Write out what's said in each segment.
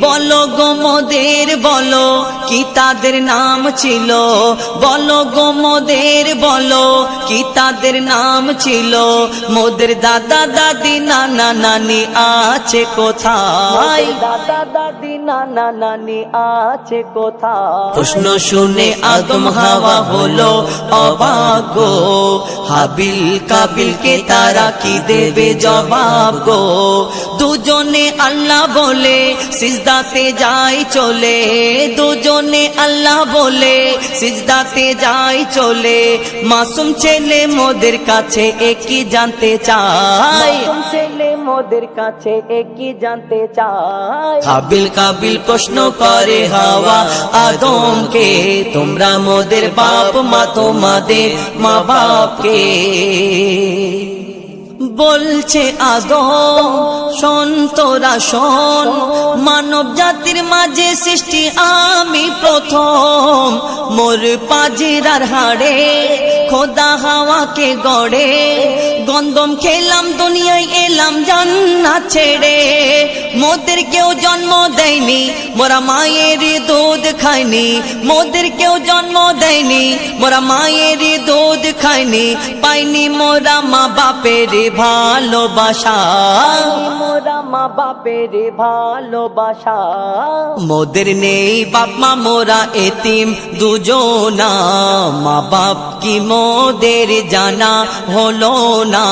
বলো গো মোদের, বলো কি তাদের নাম ছিল? বলো গো মোদের, বলো কি তাদের নাম ছিল? মোদের দাদা, দাদি, নানা, নানি আছে কোথায়? প্রশ্ন শুনে হাওয়া হলো হাবিল কাবিলকে তারা কি দেবে জবাব? গো দুজনে আল্লাহ বলে সিজদাতে যাই চলে দুজনে আল্লাহ বলে সিজদাতে যাই চলে। মাসুম ছেলে মোদের কাছে একই জানতে চাই ছেলে মোদের কাছে একই জানতে চাই কাবিল কাবিল প্রশ্ন করে হাওয়া আদমকে তোমরা মোদের বাপ মা তোমাদের মা বাপকে বলছে আদম সন্তরা তোরা শোন মানব জাতির মাঝে সৃষ্টি আমি প্রথম। মোর পাজিরার হাড়ে খোদা হাওয়াকে গড়ে। গন্দম খেলাম দুনিয়ায় এলাম জান্না ছেড়ে। মোদের কেউ জন্ম দেয়নি মোরা মায়ের দুধ খায়নি মোদের কেউ জন্ম দেয়নি মোরা মায়ের দুধ খায়নি পাইনি মোরা মা বাপের ভালোবাসা। মোরা মা বাপের ভালোবাসা। মোদের নেই বাপ মা মোরা এতিম দুজনা। মা বাপ কি মোদের জানা হলো না।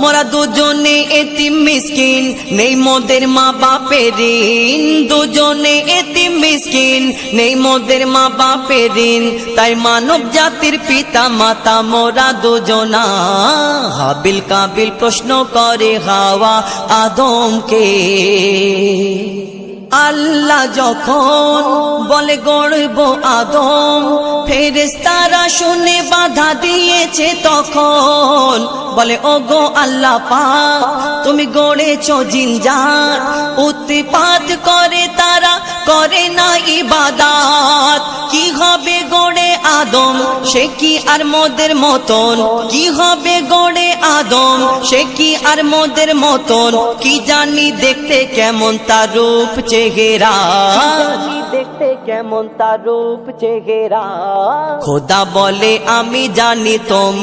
মোরা দুজনে এতিম মিসকিন, নেই মোদের মা বাপের ঋণ। দুজনে এতিম মিসকিন, নেই মোদের মা বাপের তাই মানব জাতির পিতা মাতা মোরা দুজনা। হাবিল কাবিল প্রশ্ন করে হাওয়া আদমকে। আল্লাহ যখন বলে গড়ব আদম ফেরেস্তারা শুনে বাধা দিয়েছে তখন। বলে ও গো আল্লাহ পা তুমি গড়েছ জিনজার উৎপাত করে তারা করে না ইবাদাত। সে কি আর মোদের মতন? কি হবে গড়ে আদম? সে কি আর মোদের মতন? কি জানি দেখতে কেমন তার রূপ চেহারা। দেখতে কেমন তার রূপ চেহারা। খোদা বলে আমি জানি তোম